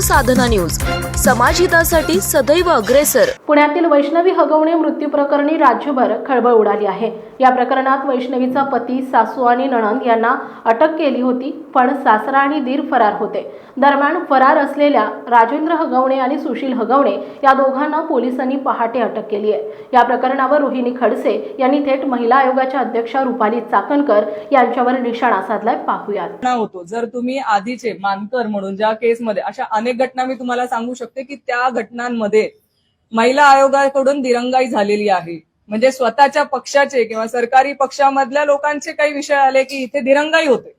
साधना news. समाजहितासाठी सदैव अग्रेसर. पुण्यातील वैष्णवी हगवणे मृत्यू प्रकरणी राज्यभर खळबळ उडाली आहे. या प्रकरणात वैष्णवीचा पती सासू आणि नणंद यांना अटक केली होती पण सासरा आणि दीर फरार होते. दरम्यान फरार असलेल्या राजेंद्र हगवणे आणि सुशील हगवणे या दोघांना पोलिसांनी पहाटे अटक केली आहे. या प्रकरणावर रोहिणी खडसे यांनी थेट महिला आयोगाच्या अध्यक्षा रुपाली चाकणकर यांच्यावर निशाणा साधलाय. पाहूयात. होतो. जर तुम्ही आधीचे मानकर म्हणून ज्या केसमध्ये अशा अनेक घटना मी तुम्हाला सांगू शकते. की त्या घटनांमध्ये महिला आयोगाकडून दिरंगाई झालेली आहे. म्हणजे स्वतःच्या पक्षाचे किंवा सरकारी पक्षामधल्या लोकांचे काही विषय आले की इथे दिरंगाई होते.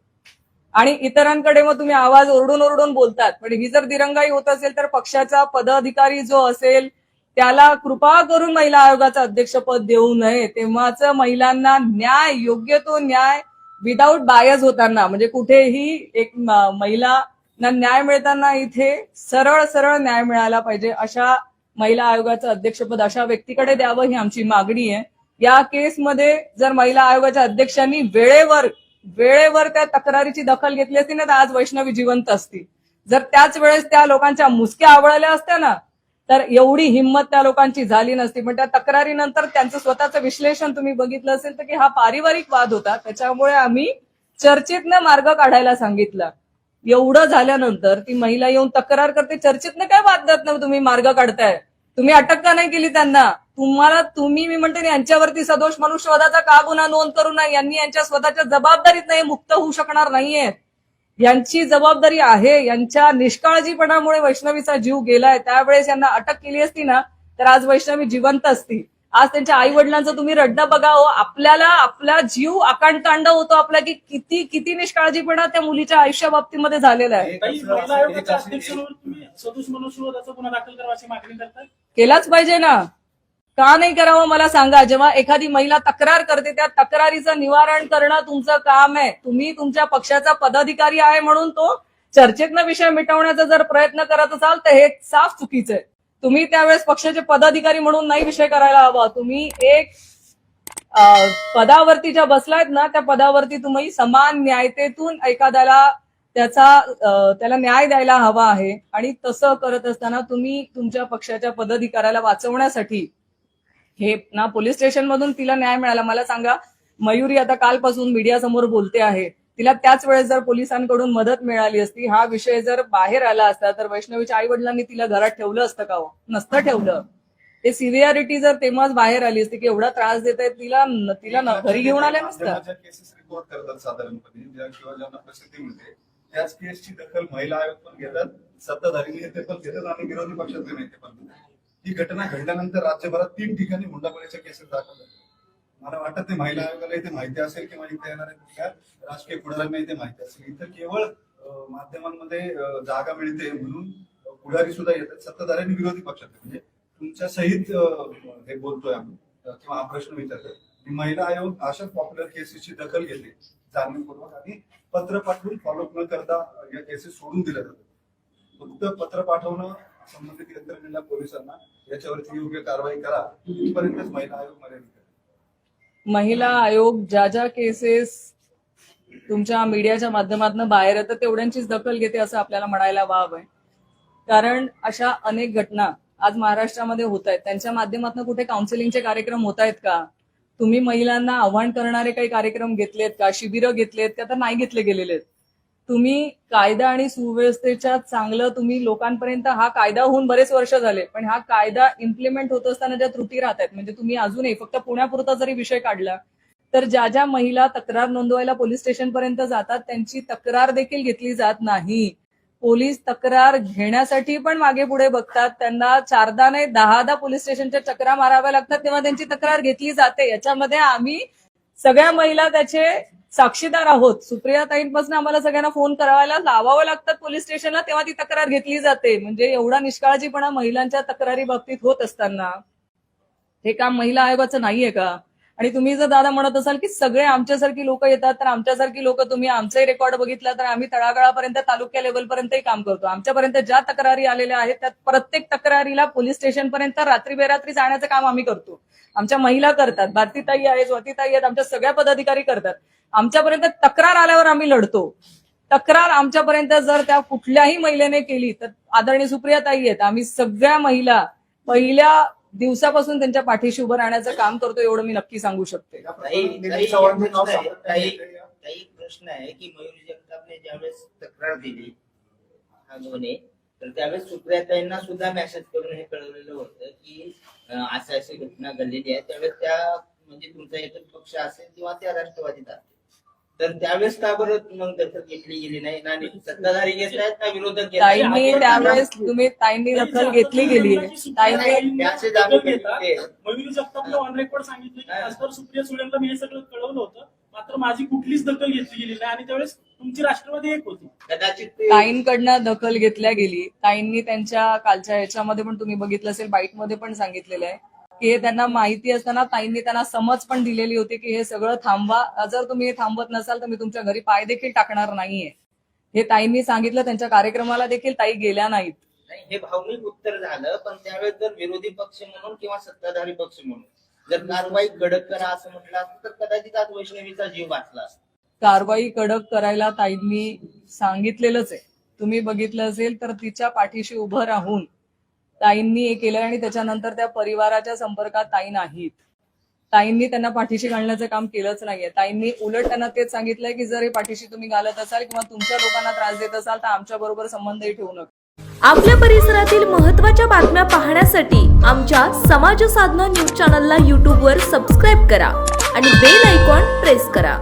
आणि इतरांकडे मग तुम्ही आवाज ओरडून ओरडून बोलतात. पण ही जर दिरंगाई होत असेल तर पक्षाचा पदाधिकारी जो असेल त्याला कृपा करून महिला आयोगाचं अध्यक्षपद देऊ नये. तेव्हाच महिलांना न्याय योग्य तो न्याय विदाऊट बायस होताना म्हणजे कुठेही एक महिला ना न्याय मिळताना इथे सरळ सरळ न्याय मिळाला पाहिजे अशा महिला आयोगाचं अध्यक्षपद अशा व्यक्तीकडे द्यावं ही आमची मागणी आहे. या केसमध्ये जर महिला आयोगाच्या अध्यक्षांनी वेळेवर वेळेवर त्या तक्रारीची दखल घेतली असती ना तर आज वैष्णवी जिवंत असती जर त्याच वेळेस त्या लोकांच्या मुसक्या आवळल्या असत्या ना तर एवढी हिंमत त्या लोकांची झाली नसती. पण त्या तक्रारीनंतर त्यांचं स्वतःचं विश्लेषण तुम्ही बघितलं असेल तर की हा पारिवारिक वाद होता. त्याच्यामुळे आम्ही चर्चेतनं मार्ग काढायला सांगितला. एवढं झाल्यानंतर ती महिला येऊन तक्रार करते चर्चेतनं काय वादनात तुम्ही मार्ग काढताय. तुम्ही अटक का नाही केली त्यांना? तुम्हाला तुम्ही मी म्हणते यांच्यावरती सदोष मनुष्यवादाचा का गुन्हा नोंद करू नये? यांनी यांच्या स्वतःच्या जबाबदारीत नाही मुक्त होऊ शकणार नाहीयेत यांची जबाबदारी आहे यांच्या निष्काळजीपणामुळे वैष्णवीचा जीव गेलाय. त्यावेळेस यांना अटक केली असती ना तर आज वैष्णवी जिवंत असती. आज त्यांच्या आई वडिलांचं तुम्ही रड्डा बघा हो. आपल्याला आपला जीव आकांतांड होतो आपला की किती किती निष्काळजीपणा त्या मुलीच्या आयुष्या बाबतीमध्ये झालेला आहे. केलाच पाहिजे ना. का नाही करावं मला सांगा. जेव्हा एखादी महिला तक्रार करते त्या तक्रारीचं निवारण करणं तुमचं काम आहे. तुम्ही तुमच्या पक्षाचा पदाधिकारी आहे म्हणून तो चर्चेतनं विषय मिटवण्याचा जर प्रयत्न करत असाल तर हे साफ चुकीचं आहे. तुम्ही त्यावेळेस पक्षाचे पदाधिकारी म्हणून नाही विषय करायला हवा. तुम्ही एक पदावरती ज्या बसलायत ना त्या पदावरती तुम्ही समान न्यायतेतून एखाद्याला त्याचा त्याला न्याय द्यायला हवा आहे. आणि तसं करत असताना तुम्ही तुमच्या पक्षाच्या पदाधिकाऱ्याला वाचवण्यासाठी हे ना पोलीस स्टेशन मधून तिला न्याय मिळाला. मला सांगा मयुरी आता कालपासून मीडियासमोर बोलते आहे. तिला त्याच वेळेस जर पोलिसांकडून मदत मिळाली असती हा विषय जर बाहेर आला असता तर वैष्णवीच्या आई वडिलांनी तिला घरात ठेवलं असतं का हो? नसतं ठेवलं. ते सिव्हिअरिटी जर तेव्हाच बाहेर आली असती की एवढा त्रास देत आहेत तिला तिला घरी घेऊन आल्या नसत्या. साधारणपणे. त्याच केसची दखल महिला आयोग पण घेतात सत्ताधारी नेते पण घेतात आणि विरोधी पक्षाचे नेते पण ही घटना घडल्यानंतर राज्यभरात तीन ठिकाणी हुंडाबळीच्या केसेस दाखल झाल्या. मला वाटत नाही महिला आयोगाला इथे माहिती असेल किंवा इथे येणाऱ्या कुठल्या राजकीय पुढाऱ्यांना इथे माहिती असेल. इथं केवळ माध्यमांमध्ये जागा मिळते म्हणून पुढारी सुद्धा येतात. सत्ताधाऱ्यांनी विरोधी पक्षात म्हणजे तुमच्या सहित हे बोलतोय आम्ही किंवा हा प्रश्न विचारतोय. महिला आयोग अशा पॉप्युलर केसेसची दखल घेते जाणीवपूर्वक आणि पत्र पाठवून फॉलोअप न करता या केसेस सोडून दिल्या जातात. फक्त पत्र पाठवणं संबंधित यंत्रणेला पोलिसांना याच्यावरती योग्य कारवाई करा. तिथपर्यंतच महिला आयोग मर्यादित महिला आयोग ज्या ज्या केसेस तुमच्या मीडियाच्या माध्यमातून बाहेर येतं तेवढ्यांचीच दखल घेते असं आपल्याला म्हणायला वाव आहे. कारण अशा अनेक घटना आज महाराष्ट्रामध्ये होत आहेत. त्यांच्या माध्यमातून कुठे काउन्सिलिंगचे कार्यक्रम होत आहेत का? तुम्ही महिलांना आव्हान करणारे काही कार्यक्रम घेतलेत का? शिबिरं घेतलेत का? तर नाही घेतले गेलेले आहेत. तुम्ही कायदा आणि सुव्यवस्थेच्या चांगलं तुम्ही लोकांपर्यंत हा कायदा होऊन बरेच वर्ष झाले पण हा कायदा इम्प्लिमेंट होत असताना ज्या त्रुटी राहत आहेत म्हणजे तुम्ही अजूनही फक्त पुण्यापुरता जरी विषय काढला तर ज्या ज्या महिला तक्रार नोंदवायला पोलीस स्टेशनपर्यंत जातात त्यांची तक्रार देखील घेतली जात नाही. पोलीस तक्रार घेण्यासाठी पण मागे पुढे बघतात त्यांना चारदा नाही दहादा पोलीस स्टेशनच्या चक्रा माराव्या लागतात तेव्हा त्यांची तक्रार घेतली जाते. याच्यामध्ये आम्ही सगळ्या महिला त्याचे साक्षीदार आहोत. सुप्रिया ताईंपासून आम्हाला सगळ्यांना फोन करावायला लावावं लागतात पोलीस स्टेशनला तेव्हा ती तक्रार घेतली जाते. म्हणजे एवढा निष्काळजीपणा महिलांच्या तक्रारी बाबतीत होत असताना. हे काम महिला आयोगाचं नाहीये का? आणि तुम्ही जर दादा म्हणत असाल की सगळे आमच्यासारखी लोक येतात तर आमच्यासारखी लोक तुम्ही आमचाही रेकॉर्ड बघितला तर आम्ही तळागाळापर्यंत तालुक्या लेवलपर्यंतही काम करतो. आमच्यापर्यंत ज्या तक्रारी आलेल्या आहेत त्या प्रत्येक तक्रारीला पोलीस स्टेशनपर्यंत रात्री बेरात्री जाण्याचं काम आम्ही करतो. आमच्या महिला करतात भारतीताई आहे स्वातीताई आहेत आमच्या सगळ्या पदाधिकारी करतात. आमच्यापर्यंत तक्रार आल्यावर आम्ही लढतो. तक्रार आमच्यापर्यंत जर त्या कुठल्याही महिलेने केली तर आदरणीय सुप्रियाताई आहेत आम्ही सगळ्या महिला पहिल्या दिवसापासून त्यांच्या पाठीशी उभं राहण्याचं काम करतो एवढं मी नक्की सांगू शकते. काही प्रश्न आहे, की मयुरी जगतापने ज्यावेळेस तक्रार दिली हा गुन्हे तर त्यावेळेस सुप्रियाताईंना सुद्धा मेसेज करून हे कळवलेलं होतं की अं, असं अशी घटना घडलेली आहे. त्यावेळेस त्या म्हणजे तुमचा एकच पक्ष असेल किंवा त्या राष्ट्रवादीत असेल. तर त्यावेळेस का बरं मग दखल घेतली गेली नाही? आणि सत्ताधारी घेत आहेत का विरोधक? ताईंनी त्यावेळेस तुम्ही ताईंनी दखल घेतली गेली. ताईंनी. मयुरी ऑन रेकॉर्ड सांगितलं की खासदार सुप्रिया सुळेंना मी हे सगळं कळवलं होतं. मात्र माझी कुठलीच दखल घेतली गेली नाही आणि त्यावेळेस तुमची राष्ट्रवादी एक होती. कदाचित ताईंकडनं दखल घेतल्या गेली. ताईंनी त्यांच्या कालच्या याच्यामध्ये पण तुम्ही बघितलं असेल बाईटमध्ये पण सांगितलेलं आहे. की हे त्यांना माहिती असताना ताईंनी त्यांना समज पण दिलेली होती की हे सगळं थांबवा. जर तुम्ही हे थांबवत नसाल तर मी तुमच्या घरी पाय देखील टाकणार नाहीये. हे ताईंनी सांगितलं त्यांच्या कार्यक्रमाला देखील ताई गेल्या नाहीत. नाही हे भावनिक उत्तर झालं पण त्यावेळेस जर विरोधी पक्ष म्हणून किंवा सत्ताधारी पक्ष म्हणून जर कारवाई कडक करा असं म्हटलं असतं तर कदाचित आज वैष्णवीचा जीव वाचला असता. कारवाई कडक करायला ताईंनी सांगितलेलंच आहे. तुम्ही बघितलं असेल तर तिच्या पाठीशी उभं राहून ताईंनी हे केलं आणि त्याच्यानंतर त्या परिवाराच्या संपर्कात ताई नाहीत. ताईंनी त्यांना पाठीशी घालण्याचं काम केलंच नाहीये. ताईंनी उलट त्यांना तेच सांगितलंय की जर हे पाठीशी तुम्ही घालत असाल किंवा तुमच्या लोकांना त्रास देत असाल तर आमच्या बरोबर संबंधही ठेवू नका. आपल्या परिसरातील महत्त्वाच्या बातम्या पाहण्यासाठी आमच्या समाज साधना न्यूज चॅनलला यूट्यूबवर सबस्क्राईब करा आणि बेल आयकॉन प्रेस करा.